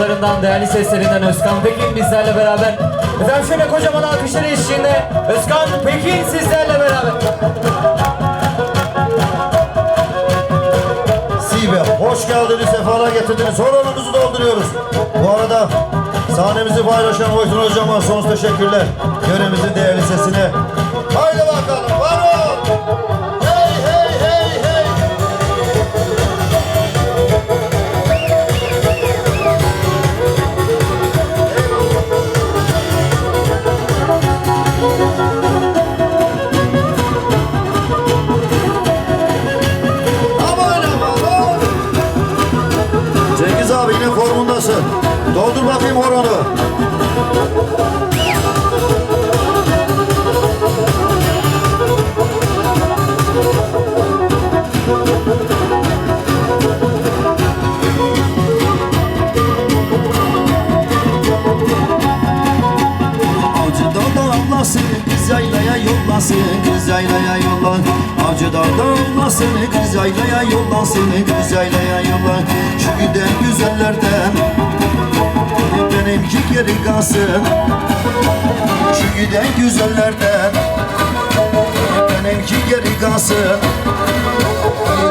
sanatçılarından, değerli seslerinden Özkan Pekin bizlerle beraber. Efendim şöyle kocaman alkışlar eşliğinde Özkan Pekin sizlerle beraber. Sibe hoş geldiniz, sefalar getirdiniz. Horonunuzu dolduruyoruz. Bu arada sahnemizi paylaşan Oytun Hocam'a sonsuz teşekkürler. Yöremizin değerli yollasın kız yaylaya yollan Şu giden güzellerden. Benimki geri kalsın Şu giden güzellerden. Benimki geri kalsın.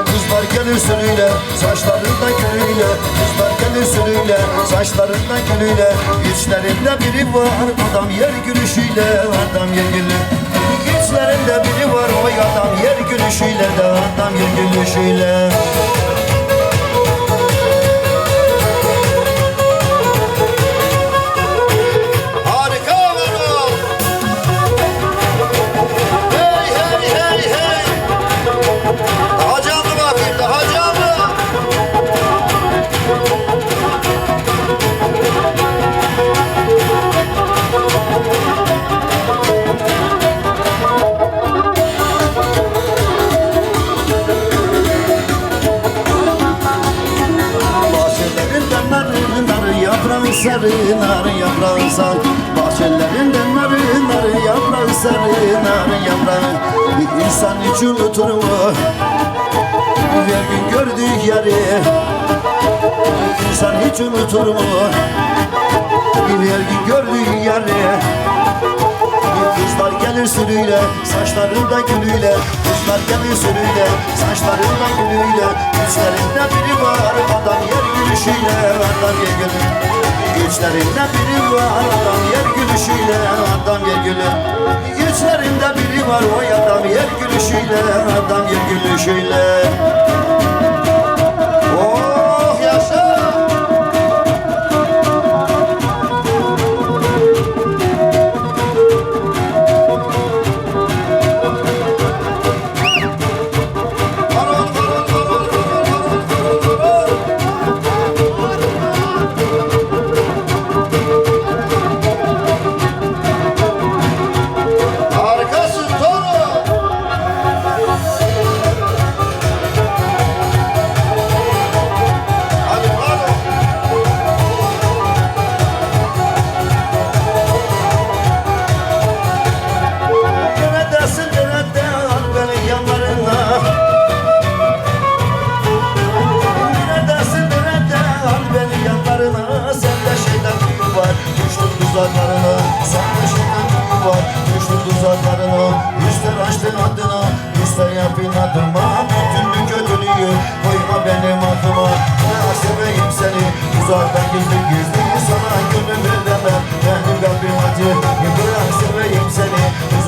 Kızlar gelir sürüyle, saçlarında gülüyle Kızlar gelir sürüyle, saçlarında gülüyle Güçlerinde biri var, adam yer gülüşüyle. Adam yer gülü Güçlerinde biri var, oy adam yer gülüşüyle Adam yer gülüşüyle yeri İnsan hiç unutur mu? Her gün gördüğü yeri Kızlar gelir sürüyle, saçlarında gülüyle. Kızlar gelir sürüyle, saçlarında gülüyle. Güçlerinde biri var, adam yer gülüşüyle. Adam yer gülü Güçlerinde biri var, adam yer gülüşüyle. Adam yer gülü Güçlerinde biri var, o adam yer gülüşüyle. Adam yer gülüşüyle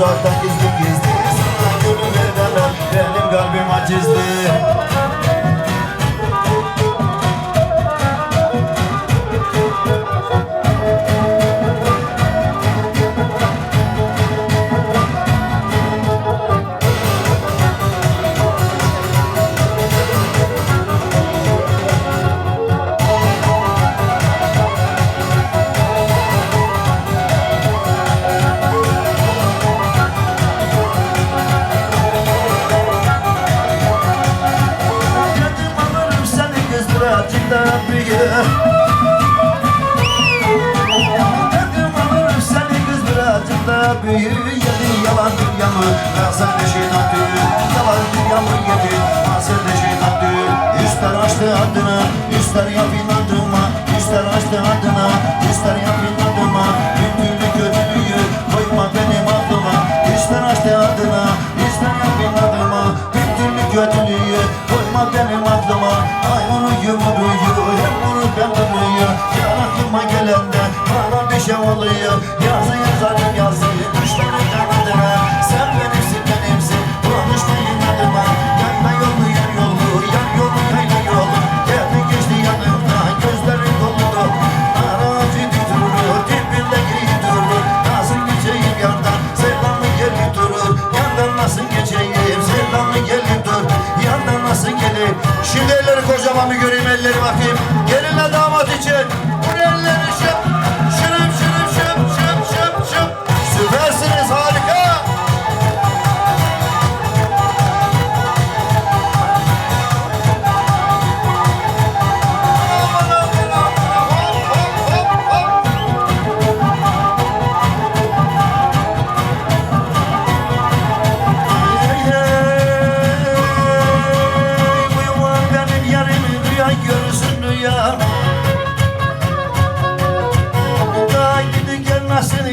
ataques do que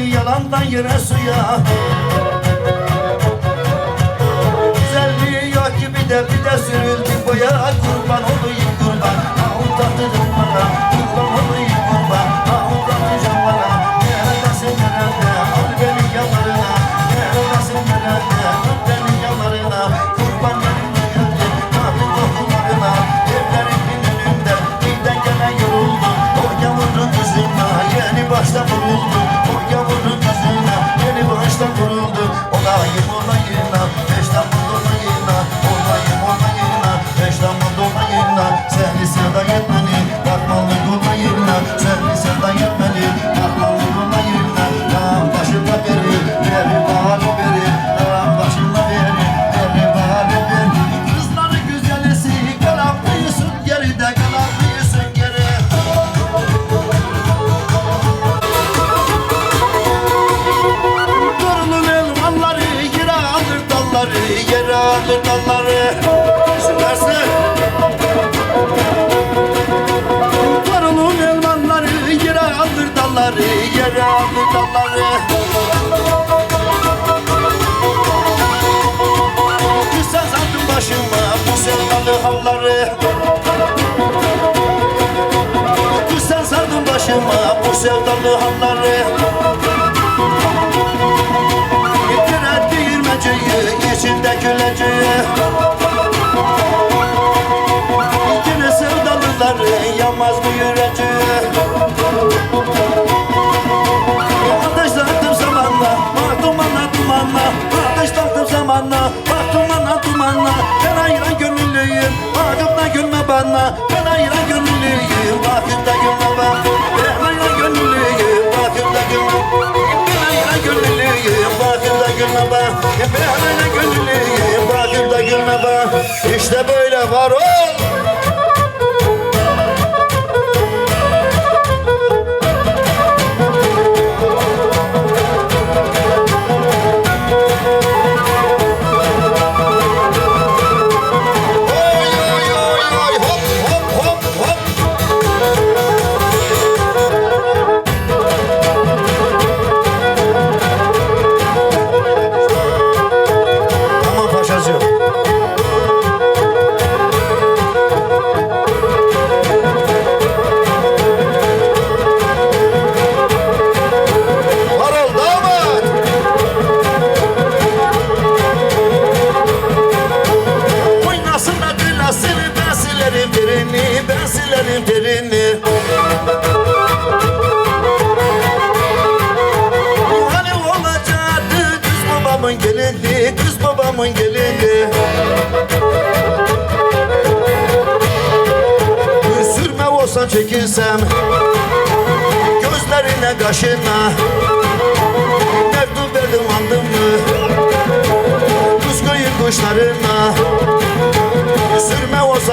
yalandan yere suya. Güzelliği yok gibi de bir de sürüldük boya. Kurban olayım kurban, ah utanırım bana Kurban olayım. sevda yetmedi Bakmalı durmayın da. Sevdi sevda yetmedi başıma bu sevdalı halları Yeter değirmeciyi içinde güleceği. Yine sevdalıları yanmaz bu yüreceği dumana Bak dumana dumana. Ben ayran gönüllüyüm Bakıp da gülme bana. Ben ayran gönüllüyüm Bakıp da gülme bana. Ben ayran gönüllüyüm Bakıp da gülme Ben ayran gönüllüyüm Bakıp da gülme bana. Ben ayran gönüllüyüm Bakıp da gülme bana. İşte böyle var ol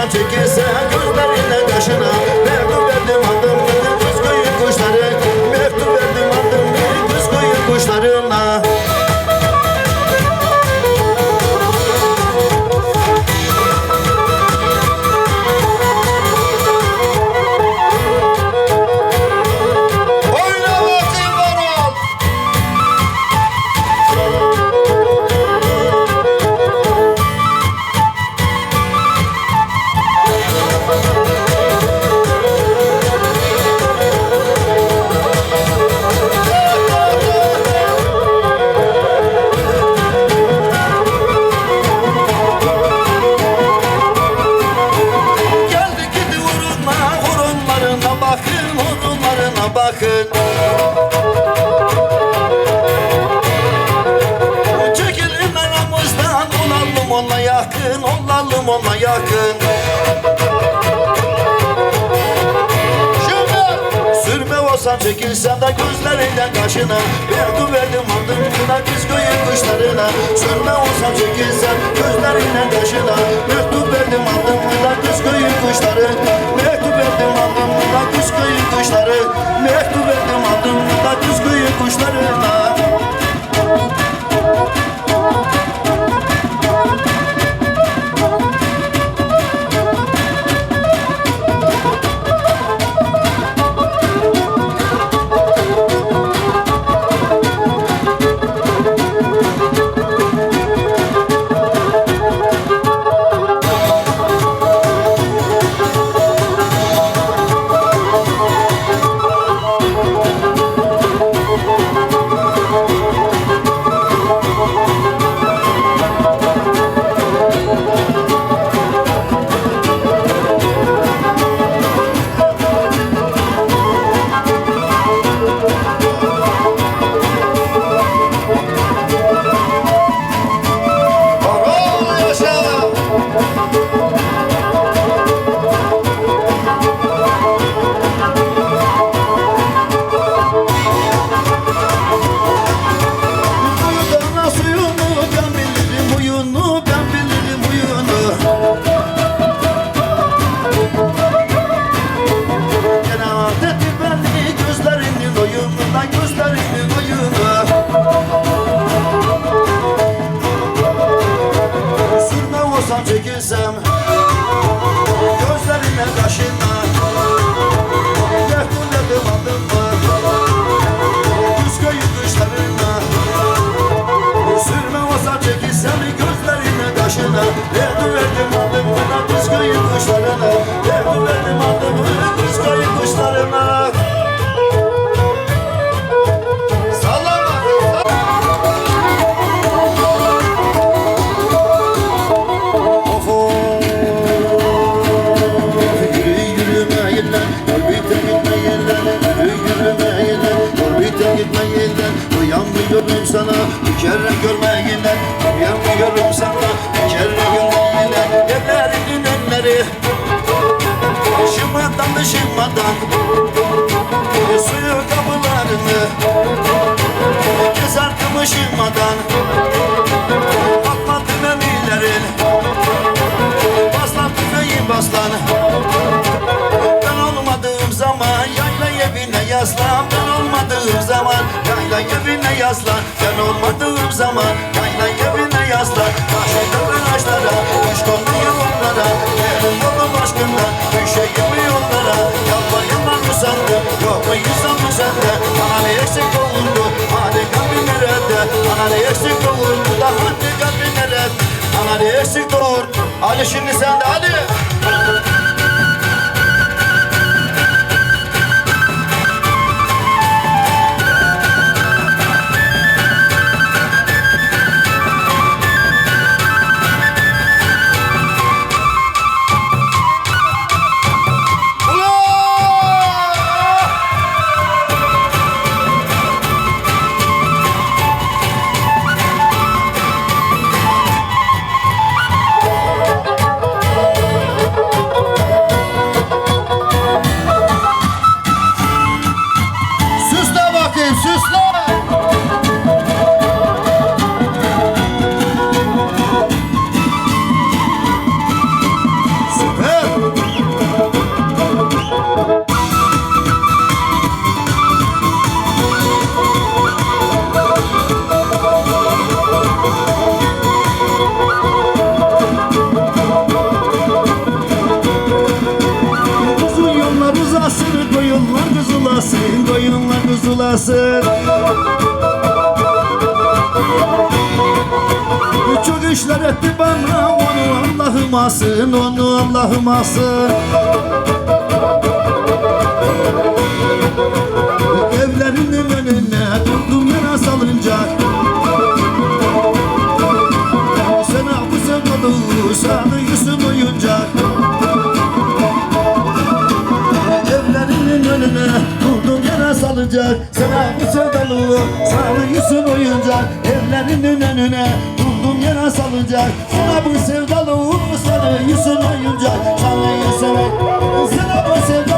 take it bakın Çekilin aramızdan Olalım ona yakın Olalım ona yakın Çekilsem de gözlerinden kaşına Verdim verdim aldım kına kız koyun kuşlarına. Sürme olsam çekilsem gözlerinden kaşına Mektup verdim aldım kına kız koyun kuşları. Mektup verdim aldım kına kız koyun kuşları. Mektup verdim aldım kına kız koyun kuşlarına Uyanmıyorum sana Bir kere görmeyenler Uyanmıyorum sana Bir kere görmeyenler Evlerinin önleri Şımadan da şımadan Suyu kapılarını Gezerdim ışımadan olmadığım zaman Yayla evine yaslan Ben olmadığım zaman Yayla evine yaslan Taşıyla ağaçlara Kuş konuyor onlara. Yerim yolum aşkından Düşeyim yollara Yalvarıyorum usandım Yok mu yüzüm sende? Bana ne eksik olurdu Hadi kalbin nerede? Bana ne eksik olurdu Da hadi kalbin nerede? Bana ne eksik olur? Hadi şimdi sen de hadi oynasın Çok işler etti bana onu Allah'ım asın onu Allah'ım asın. Evlerinin önüne durdum yana salıncak Sen hafızın olur sana yüzün oyuncak Evlerinin önüne alacak. Sana bu sevdalığı sarılıyorsun oyuncak. Evlerinin önüne durdum yere salacak. Sana bu sevdalığı sarılıyorsun oyuncak. Sarılıyorsun Sana bu sevdalığı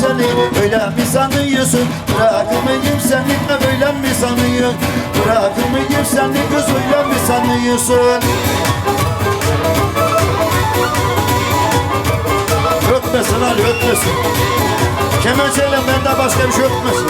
seni Öyle mi sanıyorsun? Bırakmayayım seni de böyle mi sanıyorsun? Bırakmayayım seni kız öyle mi sanıyorsun? Ötmesin Ali ötmesin Kemençeyle benden başka bir şey ötmesin